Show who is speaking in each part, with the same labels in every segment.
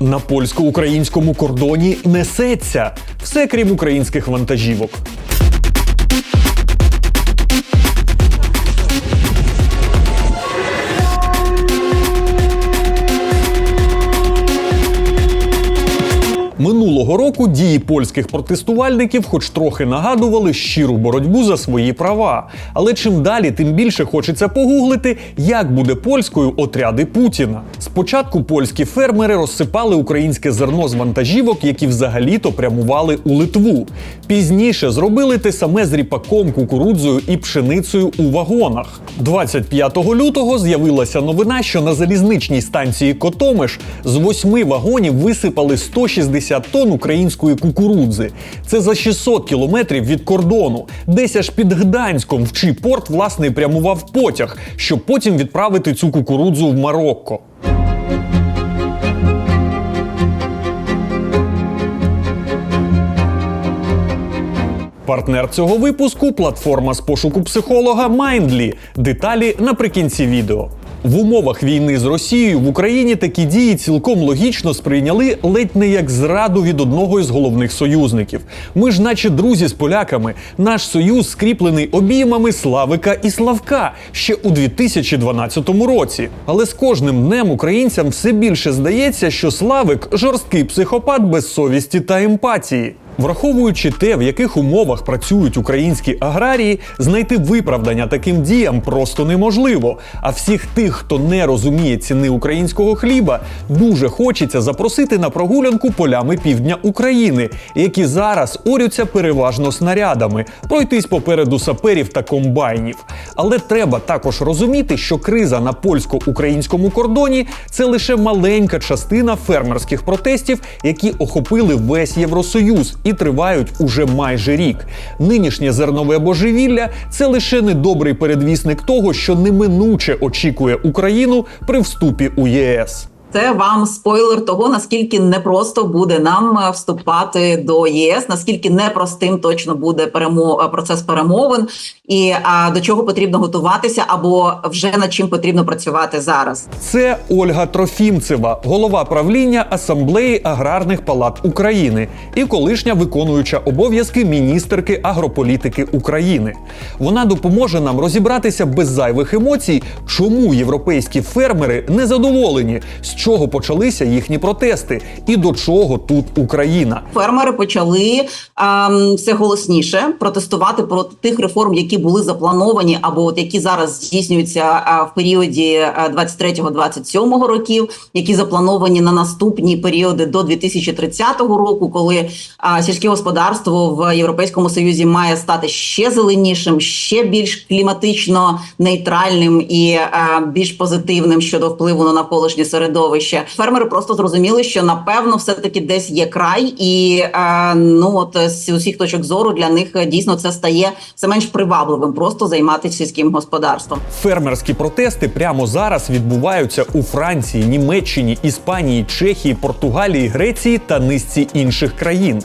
Speaker 1: На польсько-українському кордоні несеться все крім українських вантажівок. Минулого року дії польських протестувальників, хоч трохи нагадували щиру боротьбу за свої права. Але чим далі, тим більше хочеться погуглити, як буде польською отряди Путіна. Спочатку польські фермери розсипали українське зерно з вантажівок, які взагалі-то прямували у Литву. Пізніше зробили те саме з ріпаком, кукурудзою і пшеницею у вагонах. 25 лютого з'явилася новина, що на залізничній станції Котомиш з восьми вагонів висипали 160 тонн української кукурудзи. Це за 600 кілометрів від кордону. Десь аж під Гданськом в чий порт власне прямував потяг, щоб потім відправити цю кукурудзу в Марокко. Партнер цього випуску платформа з пошуку психолога Mindly. Деталі наприкінці відео. В умовах війни з Росією в Україні такі дії цілком логічно сприйняли ледь не як зраду від одного із головних союзників. Ми ж, наче друзі з поляками, наш союз скріплений обіймами Славика і Славка ще у 2012 році. Але з кожним днем українцям все більше здається, що Славик жорсткий психопат без совісті та емпатії. Враховуючи те, в яких умовах працюють українські аграрії, знайти виправдання таким діям просто неможливо. А всіх тих, хто не розуміє ціни українського хліба, дуже хочеться запросити на прогулянку полями півдня України, які зараз орються переважно снарядами, пройтись попереду саперів та комбайнів. Але треба також розуміти, що криза на польсько-українському кордоні це лише маленька частина фермерських протестів, які охопили весь Євросоюз і тривають уже майже рік. Нинішнє зернове божевілля це лише недобрий передвісник того, що неминуче очікує Україну при вступі у ЄС.
Speaker 2: Це вам спойлер того, наскільки непросто буде нам е, вступати до ЄС, наскільки непростим точно буде перемо... процес перемовин, і а, до чого потрібно готуватися, або вже над чим потрібно працювати зараз.
Speaker 1: Це Ольга Трофімцева, голова правління Асамблеї аграрних палат України і колишня виконуюча обов'язки міністерки агрополітики України. Вона допоможе нам розібратися без зайвих емоцій, чому європейські фермери незадоволені, з чого почалися їхні протести, і до чого тут Україна.
Speaker 2: Фермери почали ем, все голосніше протестувати проти тих реформ, які були заплановані, або от які зараз здійснюються е, в періоді е, 23-27 років, які заплановані на наступні періоди до 2030 року, коли е, сільське господарство в Європейському Союзі має стати ще зеленішим, ще більш кліматично нейтральним і е, більш позитивним щодо впливу на навколишнє середовище. Фермери просто зрозуміли, що напевно все таки десь є край, і е, ну от з усіх точок зору для них е, дійсно це стає все менш привабливим, просто займатися сільським господарством.
Speaker 1: Фермерські протести прямо зараз відбуваються у Франції, Німеччині, Іспанії, Чехії, Португалії, Греції та низці інших країн.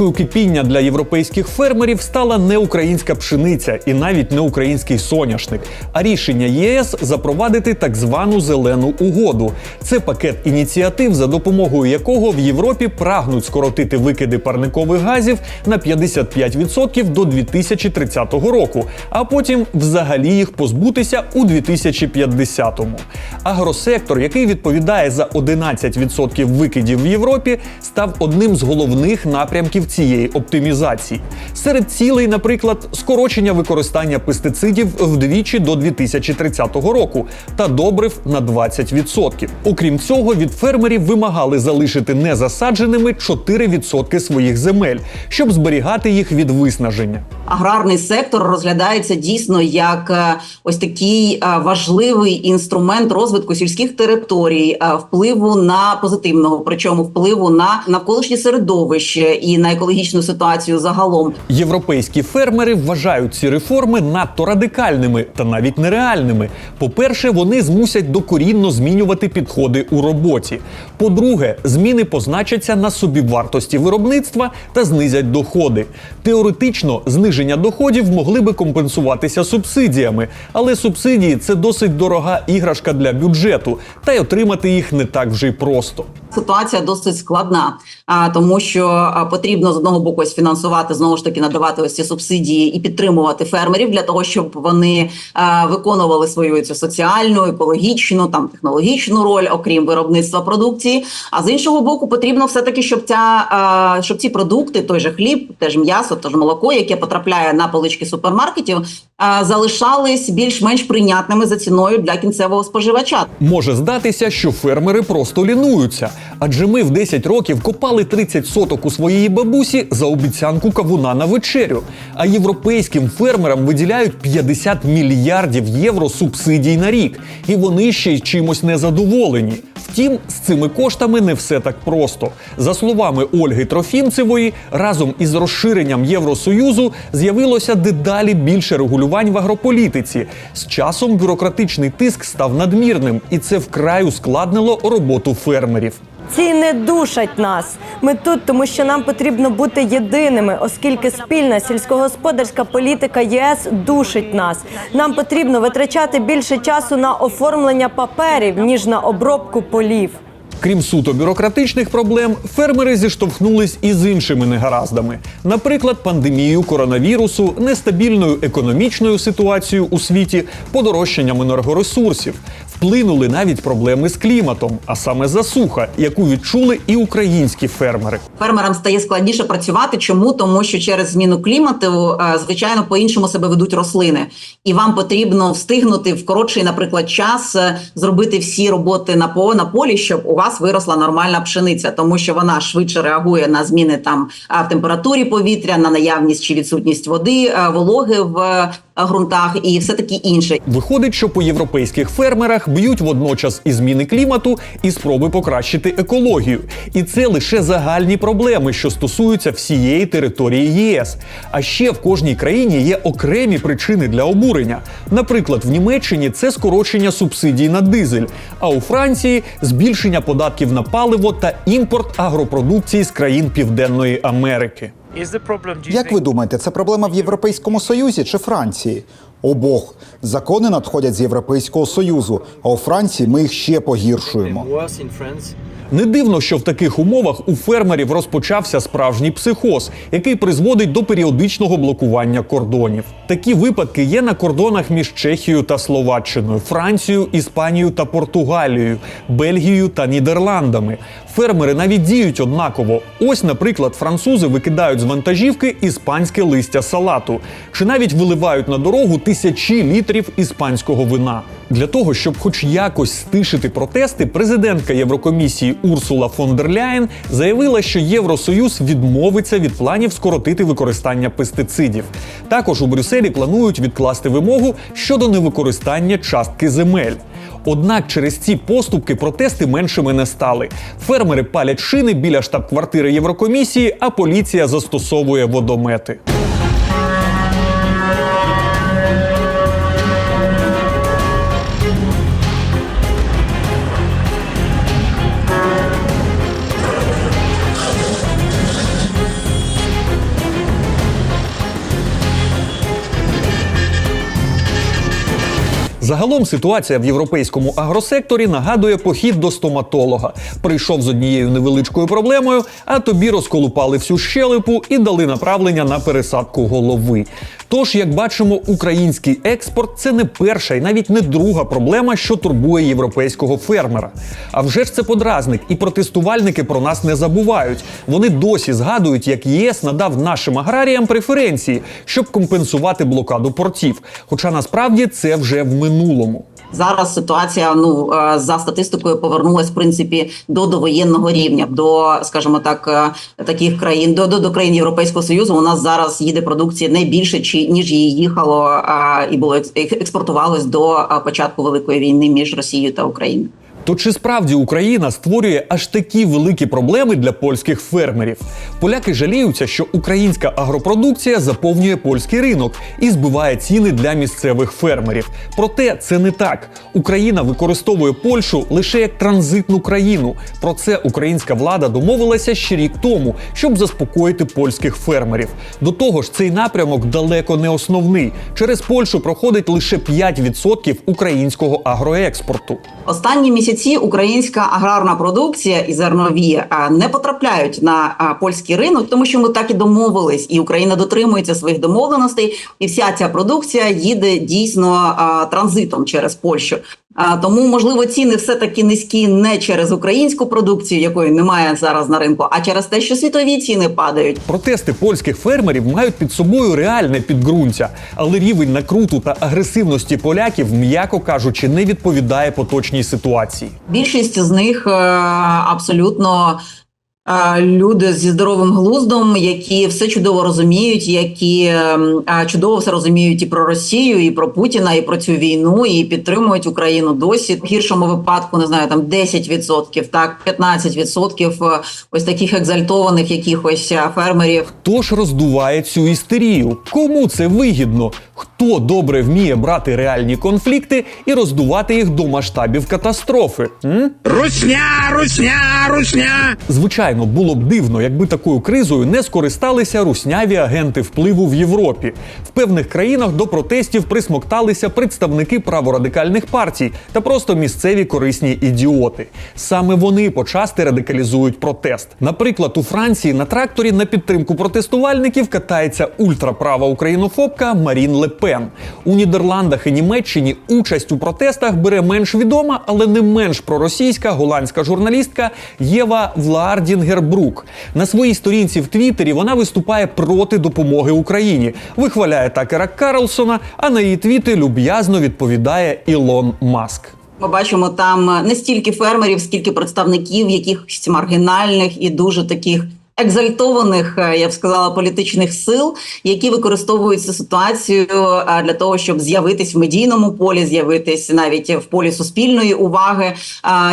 Speaker 1: Точкою кипіння для європейських фермерів стала не українська пшениця і навіть не український соняшник, а рішення ЄС запровадити так звану зелену угоду. Це пакет ініціатив, за допомогою якого в Європі прагнуть скоротити викиди парникових газів на 55% до 2030 року, а потім взагалі їх позбутися у 2050-му. Агросектор, який відповідає за 11% викидів в Європі, став одним з головних напрямків цієї оптимізації. Серед цілей, наприклад, скорочення використання пестицидів вдвічі до 2030 року та добрив на 20%. Окрім цього, від фермерів вимагали залишити незасадженими 4% своїх земель, щоб зберігати їх від виснаження.
Speaker 2: аграрний сектор розглядається дійсно як е, ось такий е, важливий інструмент розвитку сільських територій, е, впливу на позитивного, причому впливу на навколишнє середовище і на екологічну ситуацію загалом.
Speaker 1: Європейські фермери вважають ці реформи надто радикальними та навіть нереальними. По-перше, вони змусять докорінно змінювати підходи у роботі. По-друге, зміни позначаться на собівартості виробництва та знизять доходи. Теоретично зниження доходів могли би компенсуватися субсидіями, але субсидії це досить дорога іграшка для бюджету, та й отримати їх не так вже й просто.
Speaker 2: Ситуація досить складна, тому що а, потрібно з одного боку ось фінансувати знову ж таки надавати ось ці субсидії і підтримувати фермерів для того, щоб вони а, виконували свою цю соціальну, екологічну там технологічну роль, окрім виробництва продукції. А з іншого боку, потрібно все таки, щоб ця а, щоб ці продукти, той же хліб, теж м'ясо, теж молоко, яке потрапляє на полички супермаркетів, а, залишались більш-менш прийнятними за ціною для кінцевого споживача.
Speaker 1: Може здатися, що фермери просто лінуються, адже ми в 10 років копали 30 соток у своєї бабусі за обіцянку кавуна на вечерю. А європейським фермерам виділяють 50 мільярдів євро субсидій на рік, і вони ще й чимось незадоволені. Втім, з цими коштами не все так просто. За словами Ольги Трофімцевої, разом із розширенням Євросоюзу з'явилося дедалі більше регулювань в агрополітиці. З часом бюрократичний тиск став надмірним, і це вкрай ускладнило роботу фермерів.
Speaker 3: Ціни душать нас. Ми тут, тому що нам потрібно бути єдиними, оскільки спільна сільськогосподарська політика ЄС душить нас. Нам потрібно витрачати більше часу на оформлення паперів ніж на обробку полів.
Speaker 1: Крім суто бюрократичних проблем, фермери зіштовхнулись і з іншими негараздами, наприклад, пандемією коронавірусу, нестабільною економічною ситуацією у світі, подорожчанням енергоресурсів. Вплинули навіть проблеми з кліматом, а саме засуха, яку відчули і українські фермери.
Speaker 2: Фермерам стає складніше працювати. Чому? Тому що через зміну клімату, е, звичайно, по-іншому себе ведуть рослини, і вам потрібно встигнути в коротший, наприклад, час е, зробити всі роботи на по на полі, щоб у вас виросла нормальна пшениця, тому що вона швидше реагує на зміни там в температурі повітря, на наявність чи відсутність води, е, вологи в ґрунтах і все таки інше.
Speaker 1: Виходить, що по європейських фермерах б'ють водночас і зміни клімату, і спроби покращити екологію. І це лише загальні проблеми, що стосуються всієї території ЄС. А ще в кожній країні є окремі причини для обурення. Наприклад, в Німеччині це скорочення субсидій на дизель, а у Франції збільшення податків на паливо та імпорт агропродукції з країн Південної Америки.
Speaker 4: Як ви думаєте, це проблема в Європейському Союзі чи Франції? Обох закони надходять з Європейського Союзу, а у Франції ми їх ще погіршуємо.
Speaker 1: Не дивно, що в таких умовах у фермерів розпочався справжній психоз, який призводить до періодичного блокування кордонів. Такі випадки є на кордонах між Чехією та Словаччиною, Францією, Іспанією та Португалією, Бельгією та Нідерландами. Фермери навіть діють однаково. Ось, наприклад, французи викидають з вантажівки іспанське листя салату, чи навіть виливають на дорогу тисячі літрів іспанського вина. Для того, щоб хоч якось стишити протести, президентка Єврокомісії Урсула фон дер Ляєн заявила, що Євросоюз відмовиться від планів скоротити використання пестицидів. Також у Брюсселі планують відкласти вимогу щодо невикористання частки земель. Однак через ці поступки протести меншими не стали. Фермери палять шини біля штаб-квартири Єврокомісії, а поліція застосовує водомети. Загалом ситуація в європейському агросекторі нагадує похід до стоматолога. Прийшов з однією невеличкою проблемою, а тобі розколупали всю щелепу і дали направлення на пересадку голови. Тож, як бачимо, український експорт це не перша і навіть не друга проблема, що турбує європейського фермера. А вже ж це подразник, і протестувальники про нас не забувають. Вони досі згадують, як ЄС надав нашим аграріям преференції, щоб компенсувати блокаду портів. Хоча насправді це вже в минулому.
Speaker 2: Зараз ситуація ну е, за статистикою повернулась в принципі до довоєнного рівня, до скажімо так, е, таких країн до, до, до країн Європейського союзу. У нас зараз їде продукція не більше, чи ніж її їхало а, і було експортувалось до е, початку великої війни між Росією та Україною.
Speaker 1: То чи справді Україна створює аж такі великі проблеми для польських фермерів? Поляки жаліються, що українська агропродукція заповнює польський ринок і збиває ціни для місцевих фермерів. Проте це не так. Україна використовує Польщу лише як транзитну країну. Про це українська влада домовилася ще рік тому, щоб заспокоїти польських фермерів. До того ж, цей напрямок далеко не основний. Через Польщу проходить лише 5% українського агроекспорту.
Speaker 2: Останні місяці українська аграрна продукція і зернові не потрапляють на польський ринок, тому що ми так і домовились, і Україна дотримується своїх домовленостей, і вся ця продукція їде дійсно транзитом через Польщу. А, тому можливо ціни все таки низькі не через українську продукцію, якої немає зараз на ринку, а через те, що світові ціни падають.
Speaker 1: Протести польських фермерів мають під собою реальне підґрунтя, але рівень накруту та агресивності поляків, м'яко кажучи, не відповідає поточній ситуації.
Speaker 2: Більшість з них е, абсолютно люди зі здоровим глуздом, які все чудово розуміють, які ем, чудово все розуміють і про Росію, і про Путіна, і про цю війну, і підтримують Україну досі. В гіршому випадку не знаю, там 10%, так 15% е, ось таких екзальтованих якихось е, фермерів.
Speaker 1: Хто ж роздуває цю істерію? Кому це вигідно? Хто добре вміє брати реальні конфлікти і роздувати їх до масштабів катастрофи? М?
Speaker 5: Русня, русня, русня!
Speaker 1: Звичайно, було б дивно, якби такою кризою не скористалися русняві агенти впливу в Європі. В певних країнах до протестів присмокталися представники праворадикальних партій та просто місцеві корисні ідіоти. Саме вони почасти радикалізують протест. Наприклад, у Франції на тракторі на підтримку протестувальників катається ультраправа українофобка Марін Ле Пен. У Нідерландах і Німеччині участь у протестах бере менш відома, але не менш проросійська голландська журналістка Єва Влаардінгер-Брук. На своїй сторінці в Твіттері вона виступає проти допомоги Україні, вихваляє Такера Карлсона, а на її твіти люб'язно відповідає Ілон Маск.
Speaker 2: Ми бачимо там не стільки фермерів, скільки представників якихось маргінальних і дуже таких екзальтованих, е, я б сказала, політичних сил, які використовують цю ситуацію е, для того, щоб з'явитись в медійному полі, з'явитись навіть в полі суспільної уваги,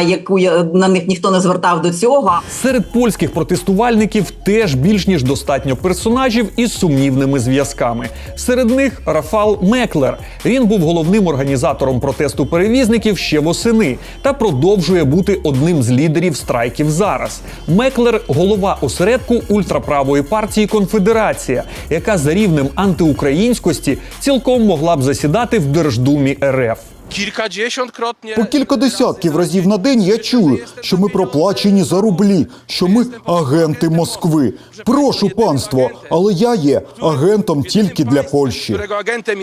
Speaker 2: е, яку на них ніхто не звертав до цього.
Speaker 1: Серед польських протестувальників теж більш ніж достатньо персонажів із сумнівними зв'язками. Серед них Рафал Меклер. Він був головним організатором протесту перевізників ще восени та продовжує бути одним з лідерів страйків зараз. Меклер голова осередку ультраправої партії Конфедерація, яка за рівнем антиукраїнськості цілком могла б засідати в Держдумі РФ.
Speaker 5: Kilkadziesiątkrotnie.
Speaker 4: По кілька десятків разів на день я чую, що ми проплачені за рублі, що ми агенти Москви. Прошу панство, але я є агентом тільки для Польщі.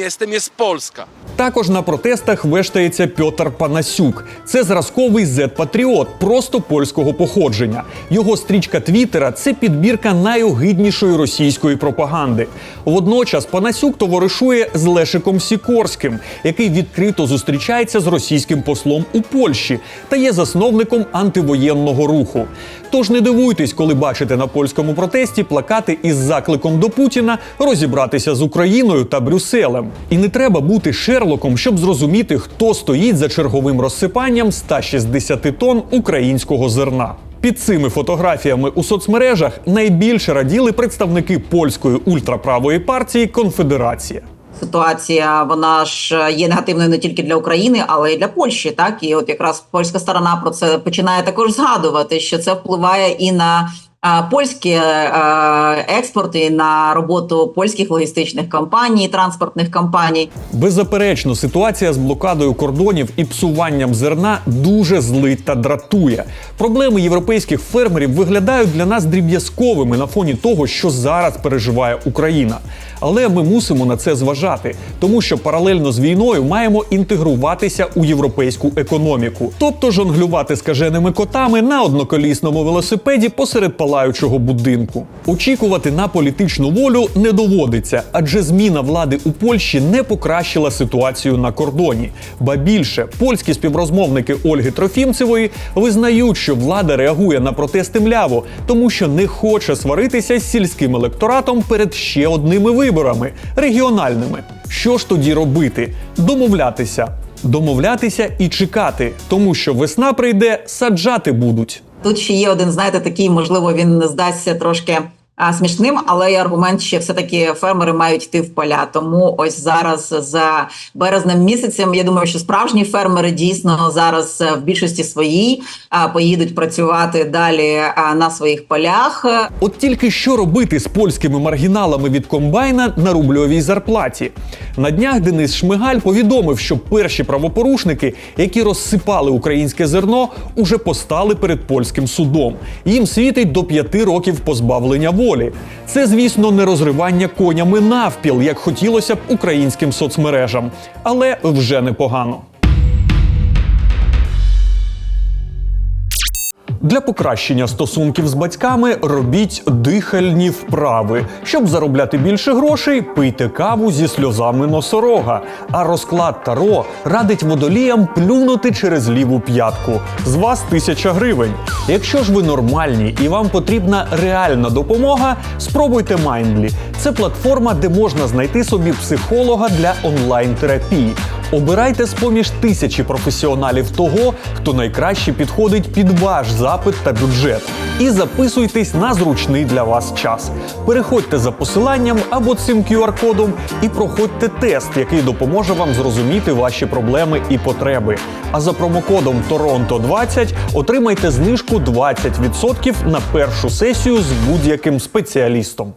Speaker 5: Jestem, jest Polska.
Speaker 1: Також на протестах вештається Пьотр Панасюк. Це зразковий зет-патріот, просто польського походження. Його стрічка Твіттера – це підбірка найогиднішої російської пропаганди. Водночас Панасюк товаришує з Лешиком Сікорським, який відкрито зустрічається з російським послом у Польщі та є засновником антивоєнного руху. Тож не дивуйтесь, коли бачите на польському протесті плакати із закликом до Путіна розібратися з Україною та Брюсселем. І не треба бути Шерлоком, щоб зрозуміти, хто стоїть за черговим розсипанням 160 тонн українського зерна. Під цими фотографіями у соцмережах найбільше раділи представники польської ультраправої партії Конфедерація.
Speaker 2: Ситуація вона ж е, є негативною не тільки для України, але й для Польщі. Так і от якраз польська сторона про це починає також згадувати, що це впливає і на е, польські е, експорти, на роботу польських логістичних компаній, транспортних компаній.
Speaker 1: Беззаперечно, ситуація з блокадою кордонів і псуванням зерна дуже злить та дратує. Проблеми європейських фермерів виглядають для нас дріб'язковими на фоні того, що зараз переживає Україна. Але ми мусимо на це зважати, тому що паралельно з війною маємо інтегруватися у європейську економіку, тобто жонглювати скаженими котами на одноколісному велосипеді посеред палаючого будинку. Очікувати на політичну волю не доводиться, адже зміна влади у Польщі не покращила ситуацію на кордоні. Ба більше польські співрозмовники Ольги Трофімцевої визнають, що влада реагує на протести мляво, тому що не хоче сваритися з сільським електоратом перед ще одними виборами регіональними. Що ж тоді робити? Домовлятися. Домовлятися і чекати, тому що весна прийде, саджати будуть.
Speaker 2: Тут ще є один, знаєте, такий, можливо, він здасться трошки смішним, але і аргумент, що все-таки фермери мають йти в поля. Тому ось зараз за березнем місяцем, я думаю, що справжні фермери дійсно зараз е, в більшості своїй поїдуть працювати далі на своїх полях.
Speaker 1: От тільки що робити з польськими маргіналами від комбайна на рубльовій зарплаті. На днях Денис Шмигаль повідомив, що перші правопорушники, які розсипали українське зерно, уже постали перед польським судом. Їм світить до п'яти років позбавлення. Це, звісно, не розривання конями навпіл, як хотілося б українським соцмережам, але вже непогано. Для покращення стосунків з батьками робіть дихальні вправи. Щоб заробляти більше грошей, пийте каву зі сльозами носорога. А розклад Таро радить водоліям плюнути через ліву п'ятку. З вас тисяча гривень. Якщо ж ви нормальні і вам потрібна реальна допомога, спробуйте Mindly. Це платформа, де можна знайти собі психолога для онлайн-терапії. Обирайте з-поміж тисячі професіоналів того, хто найкраще підходить під ваш запит та бюджет. І записуйтесь на зручний для вас час. Переходьте за посиланням або цим QR-кодом і проходьте тест, який допоможе вам зрозуміти ваші проблеми і потреби. А за промокодом Торонто 20 отримайте знижку 20% на першу сесію з будь-яким спеціалістом.